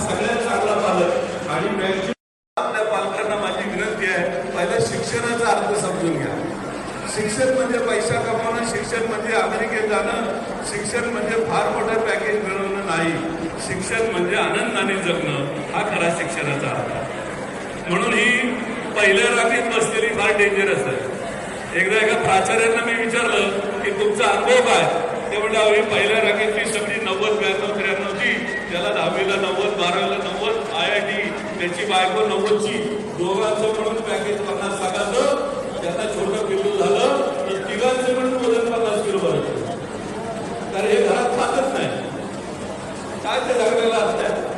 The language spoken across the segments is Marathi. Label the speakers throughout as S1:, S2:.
S1: सगळ्यात चांगला पालक. आणि आपल्या पालकांना माझी विनंती आहे पहिला शिक्षणाचा अर्थ समजून घ्या. शिक्षण म्हणजे पैसा कमावणं शिक्षण म्हणजे अमेरिकेत जाणं शिक्षण म्हणजे फार मोठं पॅकेज मिळवणं नाही. शिक्षण म्हणजे आनंदाने जगणं हा खरा शिक्षणाचा अर्थ. म्हणून ही पहिल्या राखीत बसलेली फार डेंजरस आहे. एकदा एका प्राचार्यांना मी विचारलं की तुमचा अनुभव काय? ते म्हणजे पहिल्या राखीतली सगळी नव्वद ब्याण्णव त्याला दहावीला नव्वद बारावीला नव्वद आय आय टी त्याची बायको नव्वदची. दोघांचं म्हणून पॅकेज पन्नास लाखाचं. त्यांना छोटं पिल्लू झालं तर तिघांचं म्हणून वजन पन्नास किलो भरायचं तर हे घरात खातच नाही काय ते लागलेलं असतं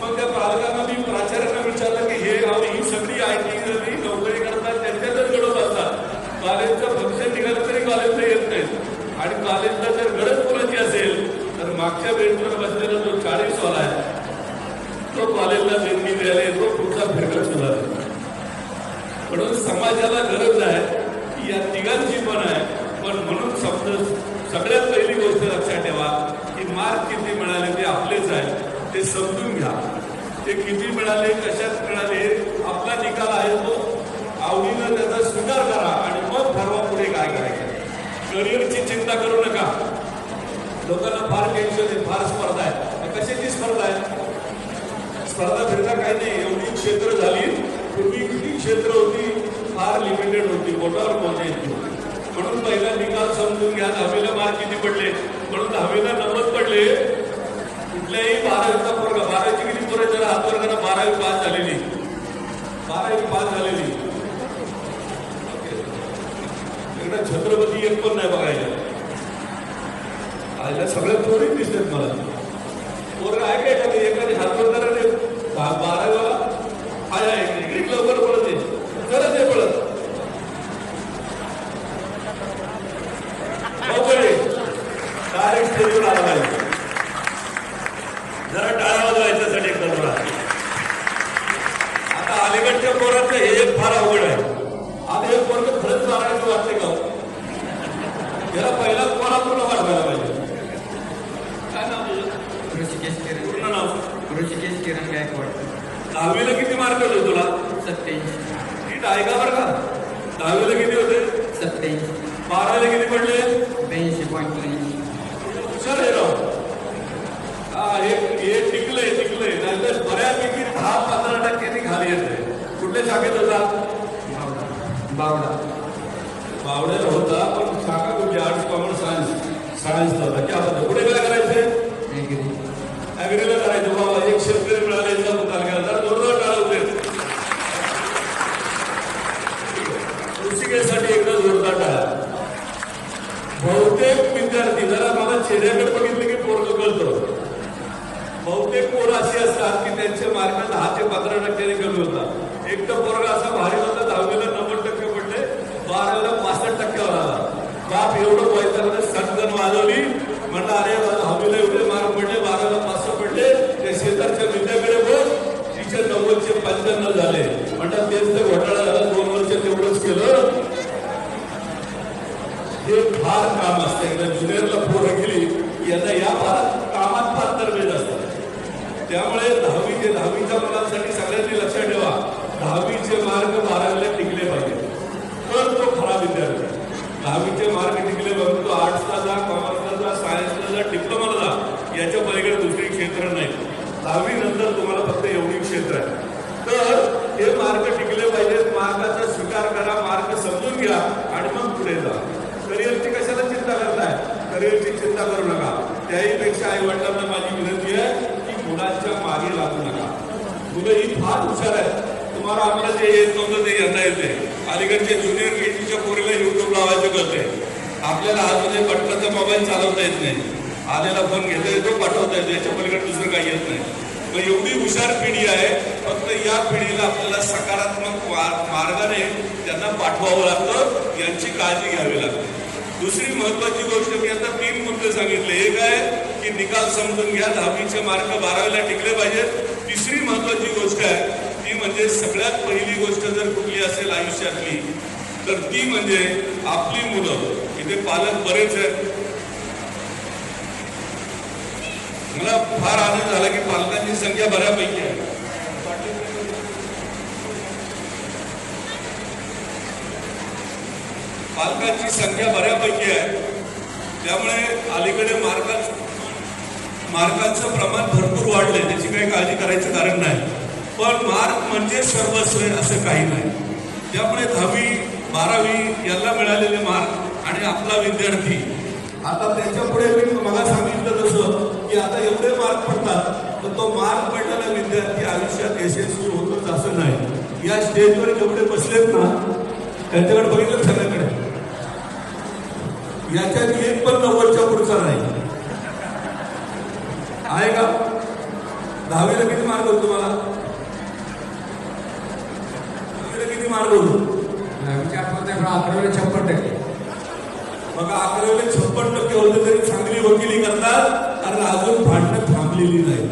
S1: मग त्या पालकांना मी प्राचार्यांना विचारलं की हे अहो, ही सगळी आय टी जरी नोकरी करतात त्यांच्यातच घडत असतात कॉलेजचं फंक्शन निघालं तरी कॉलेजला येत नाहीत आणि कॉलेजला जर गरज कोणाची असेल तर मागच्या बेंचवर बसलेला जो चाळीस वाला आहे तो कॉलेजला देणगी द्यायला येतो पुढचा फिरकत सुद्धा म्हणून समाजाला गरज आहे की या तिघांची पण आहे पण म्हणून समज सगळ्यात पहिली गोष्ट लक्षात ठेवा की मार्क किती मिळाले ते आपलेच आहे ते समजून घ्या. ते किती मिळाले कशात मिळाले आपला निकाल आहे तो आवडीनं त्याचा स्वीकार करा आणि मग ठरवा पुढे काय करायचं. करिअरची चिंता करू नका. लोकांना फार टेन्शन आहे फार स्पर्धा स्पर्धा आहे? स्पर्धा फिरता काही नाही. एवढी क्षेत्र पूर्वी क्षेत्र होती? फार लिमिटेड होती. निकाल समजून घ्या. मार्क किती पडले? म्हणून दहावीला नव्वद पडले. बारावी पास झालेली. पास छत्रपती एक पण नाही माझ्या सगळ्या पोरी दिसतात मला. पोरं आहे काय का एखादी हातवर करा बारावीला आहे आहे इकडे लवकर पळत आहे खरंच आहे पळत. डायरेक्ट स्टेजवर आला पाहिजे जरा टाळा वाजवायच्यासाठी एकदा आता अलीकडच्या पोरांचं हे एक फार अवघड आहे. आता हे पोरग खरंच मारायचं वाटते का हो? पाहिजे पहिला कोणा पूर्ण वाढवायला पाहिजे काय नाव तुझं
S2: ऋषिकेश किरण
S1: पूर्ण नाव
S2: ऋषिकेश किरण गायकवाड
S1: दहावीला किती मार्क होते तुला?
S2: सत्याऐंशी.
S1: ऐका बरं का? दहावीला किती होते?
S2: सत्याऐंशी.
S1: बारावीला किती पडले?
S2: ब्याऐंशी पॉईंट त्र्याऐंशी.
S1: हुशार आहे राव. हा हे हे टिकलंय टिकलंय. नाहीतर बऱ्यापैकी दहा पंधरा टक्क्यांनी खाली येते. कुठल्या शाखेत होता?
S2: बावडा. बावडा.
S1: बावड्याला होता पण शाखा कुठली आर्ट्स कॉमर्स सायन्स सायन्सला होता क्या होता पुढे काय करायचे
S2: ऍग्री
S1: नगरीला करायचं बाबा एक शेतकरी मिळाले तर तालुक्याला तर जोरदार टाळा होते ऋषिकेशसाठी एकदा जोरदार टाळा. बहुतेक विद्यार्थी जरा मला चेहऱ्याकडे बघितले की पोरग कळतं बहुतेक पोरं अशी असतात की त्यांचे मार्क दहा ते पंधरा टक्क्याने कमी होतात. एक तर पोरगा असा भारी होता दहावीला नव्वद टक्के पडले बारावीला पासष्ट टक्क्यावर आला बाप एवढं पैसा सटकन वाजवली. म्हणलं अरे दहावीला एवढे मार्क पडले बारावीला पासष्ट पडले त्या शेजारच्या विद्याकडे बघ तिचे नव्वदचे पंच्याण्णव झाले. म्हणतात तेच तर घोटाळा झाला दोन वर्ष तेवढंच केलं हे फार काम असतं एकदा ज्युनियरला पोरं गेली की यांना या फार कामात फार तरबेज असतात त्यामुळे दहावीचे दहावीच्या मुलांसाठी सगळ्यांनी लक्षात ठेवा दहावीचे मार्क बारावीला टिकले पाहिजे तर तो खरा विद्यार्थी दहावीचे मार्क टिकले पाहिजे तो आर्ट्सला जा कॉमर्सला जा सायन्सला जा डिप्लोमाला जा याच्या पलीकडे दुसरी क्षेत्र नाही दहावी नंतर तुम्हाला फक्त एवढी क्षेत्र आहे तर हे मार्क टिकले पाहिजेत मार्काचा स्वीकार करा मार्क समजून घ्या आणि मग पुढे जा करिअरची कशाला चिंता करताय करिअरची चिंता करू नका. त्याहीपेक्षा आई वडिलांना माझी विनंती आहे की मुलांच्या मागे लागू नका. मुलं ही फार हुशार आहेत. तुम्हाला आम्हाला जे येत नव्हतं ते येता. येते अलीकडच्या ज्युनियर केजीच्या पोरीला युट्यूब लावायचं कळते आपल्याला आतमध्ये बटनाचा मोबाईल चालवता येत नाही. आलेला फोन घेता येतो पाठवता येतो. याच्या पलीकडे दुसरं काही येत नाही. मग एवढी हुशार पिढी आहे फक्त या पिढीला आपल्याला सकारात्मक मार्गाने त्यांना पाठवावं लागतं. यांची काळजी घ्यावी लागते. दुसरी महत्वाची गोष्ट मी आता तीन मुद्दे सांगितले. एक आहे की निकाल समजून घ्या दहावीचे मार्क बारावीला टिकले पाहिजेत. तिसरी महत्वाची गोष्ट आहे, ती म्हणजे सगळ्यात पहिली गोष्ट जर कुठली असेल आयुष्यातली, तर ती म्हणजे आपली मुलं. इथे पालक बरेच आहेत. मला फार आनंद झाला की पालकांची संख्या बऱ्यापैकी आहे. पालकांची संख्या बऱ्यापैकी आहे. त्यामुळे अलीकडे मार्का मार्काचं प्रमाण भरपूर वाढलंय. त्याची काही काळजी करायचं कारण नाही. पण मार्क म्हणजे सर्वस्व असं काही नाही. त्यामुळे दहावी बारावी यांना मिळालेले मार्क आणि आपला विद्यार्थी. आता त्याच्या पुढे मी मला सांगितलं तसं की आता एवढे मार्क पडतात तर तो मार्क पडलेला विद्यार्थी आयुष्यात यशस्वी होतच असं नाही. या स्टेजवर जेवढे बसलेत ना त्यांच्याकडे बघितलं सगळ्याकडे याच्यात एक पण नव्वदच्या पुढचा नाही. आहे का? दहावीला किती मार्क होतो तुम्हाला? दहावीला किती मार्क होतो?
S2: विचार करते पण अकरावीला छप्पन टक्के.
S1: मग अकरावीला छप्पन टक्के होते तरी चांगली वकिली करतात कारण अजून भांडणं थांबलेली नाही.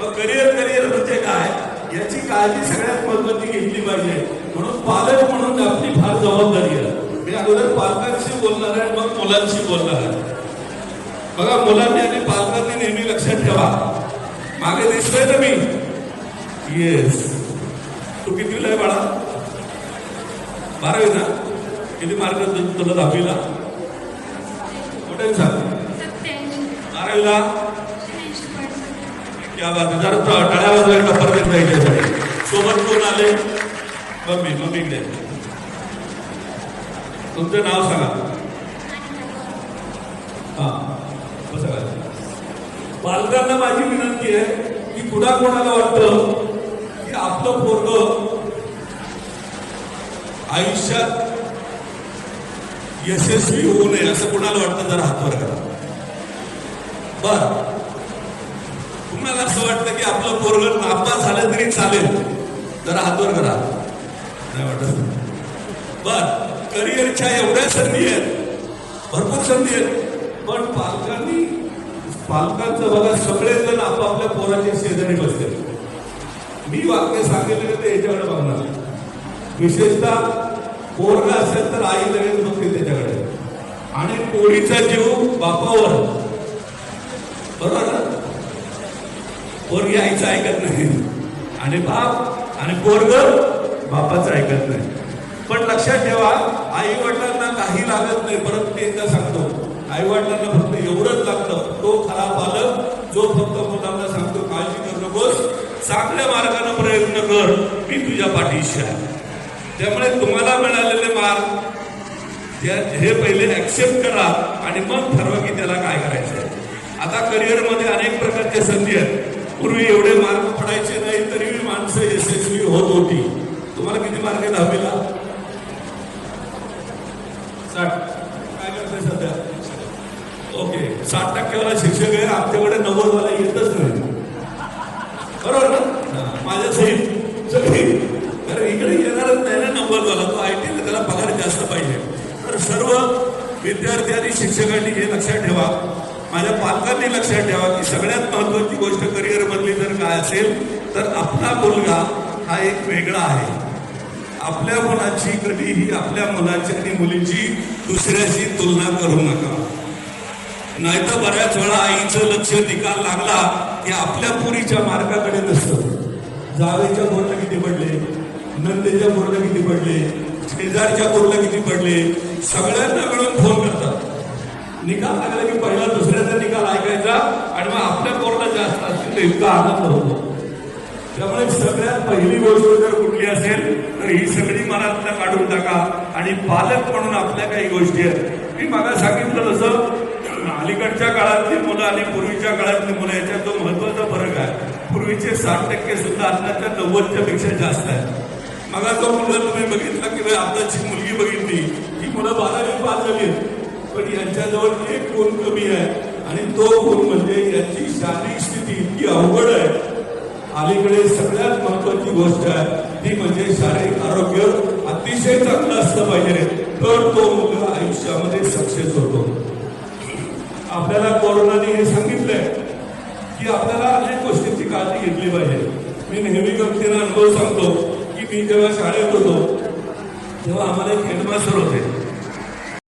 S1: मग करिअर करिअर म्हणजे काय? याची काळजी सगळ्यात महत्वाची घेतली पाहिजे. म्हणून पालक म्हणून आपली फार जबाबदारी आहे. मी अगोदर पालकांशी बोलणार आहे मग मुलांशी बोलणार आहे. बघा मुलांनी आणि पालकांनी नेहमी लक्षात ठेवा. मागे दिसतोय ना मी? येस तू किती आहे बाळा? बारावी ना? किती मार्क तुला दहावीला? कुठे सांग बारावीला? क्या बात आहे. जरा ट- टाळ्या वाजवायला नंबर देत नाही त्याच्यासाठी. सोबत कोण आले? मम्मी मम्मी इकडे. तुमचं नाव सांगा. हा कसं काय पालकांना माझी विनंती आहे की कुणा कोणाला वाटतं की आपलं पोरग आयुष्यात यशस्वी होऊ नये असं कुणाला वाटतं जरा हातवर करा. बर. तुम्हाला असं वाटतं की आपलं पोरग नापास झालं तरी चालेल. जरा हातवर करा. नाही वाटत. बर. करिअरच्या एवढ्या संधी आहेत. भरपूर संधी आहेत. पण पालकांनी पालकांचं बघा सगळेजण आपापल्या पोराच्या शेजारी बसले. मी वाक्य सांगितलं ते याच्याकडे बघणार. विशेषतः पोरगा असेल तर आई लगेच बघते त्याच्याकडे. आणि पोळीचा जीव बापावर. बरोबर ना? पोरगी आईचं ऐकत नाही. आणि बाप आणि पोरग बापाचं ऐकत नाही. पण लक्षात ठेवा आई वडिलांना काही लागत नाही परत ते एकदा सांगतो. आई वडिलांना फक्त एवढंच लागतं तो खरा पालक जो फक्त मुलांना सांगतो काळजी करू नकोस चांगल्या मार्गाने प्रयत्न कर मी तुझ्या पाठीशी आहे. त्यामुळे तुम्हाला मिळालेले मार्क त्या- हे पहिले ऍक्सेप्ट करा आणि मग ठरवा की त्याला काय करायचं आहे आता करिअरमध्ये अनेक प्रकारच्या संधी आहेत. पूर्वी एवढे मार्क पडायचे नाही तरी माणसं यशस्वी होत होती. तुम्हाला किती मार्क दहावीला साठ काय करते सध्या ओके साठ शिक्षक आहे आमच्याकडे नव्वद येतच नाही. बरोबर ना? माझ्या सहित. सगळी कारण इकडे येणारच नाही ना नव्वद तो आय टी त्याला पगार जास्त पाहिजे. तर सर्व विद्यार्थी आणि शिक्षकांनी हे लक्षात ठेवा. माझ्या पालकांनी लक्षात ठेवा की सगळ्यात महत्वाची गोष्ट करिअर मधली जर काय असेल तर आपला मुलगा हा एक वेगळा आहे. आपल्या मुलाची कधीही आपल्या मुलाची आणि मुलीची दुसऱ्याशी तुलना करू नका. नाहीतर बऱ्याच वेळा आईचं लक्ष निकाल लागला की आपल्या पुरीच्या मार्गाकडे नसतं. जावेच्या बोर्डला किती पडले? नंदेच्या बोर्डला किती पडले? शेजारच्या बोर्डला किती पडले? सगळ्यांना मिळून फोन करतात. निकाल लागला की पहिला दुसऱ्याचा निकाल ऐकायचा आणि मग आपल्या बोर्डला जास्त असतील तर इतका आनंद होतो. त्यामुळे सगळ्यात पहिली गोष्ट जर कुठली असेल तर ही सगळी मनातनं काढून टाका. आणि पालक म्हणून आपल्या काही गोष्टी आहेत. मी मला सांगितलं तसं अलीकडच्या काळातली मुलं आणि पूर्वीच्या काळातली मुलं याच्यात जो महत्त्वाचा फरक आहे पूर्वीचे साठ टक्के सुद्धा आताच्या नव्वदच्या पेक्षा जास्त आहे मग तो मुलगा तुम्ही बघितला की आताची मुलगी बघितली ही मुलं बारावी पास झाली पण यांच्याजवळ एक गुण कमी आहे आणि तो गुण म्हणजे यांची शारीरिक स्थिती इतकी अवघड आहे. अलीकडे सगळ्यात महत्वाची गोष्ट आहे ती म्हणजे शारीरिक आरोग्य अतिशय चांगलं असलं पाहिजे. तर तो मुलगा आयुष्यामध्ये सक्सेस होतो. आपल्याला कोरोनाने हे सांगितलंय की आपल्याला अनेक गोष्टींची काळजी घेतली पाहिजे. मी नेहमी गमतीनं अनुभव सांगतो की मी जेव्हा शाळेत होतो तेव्हा आम्हाला एक हेडमास्टर होते.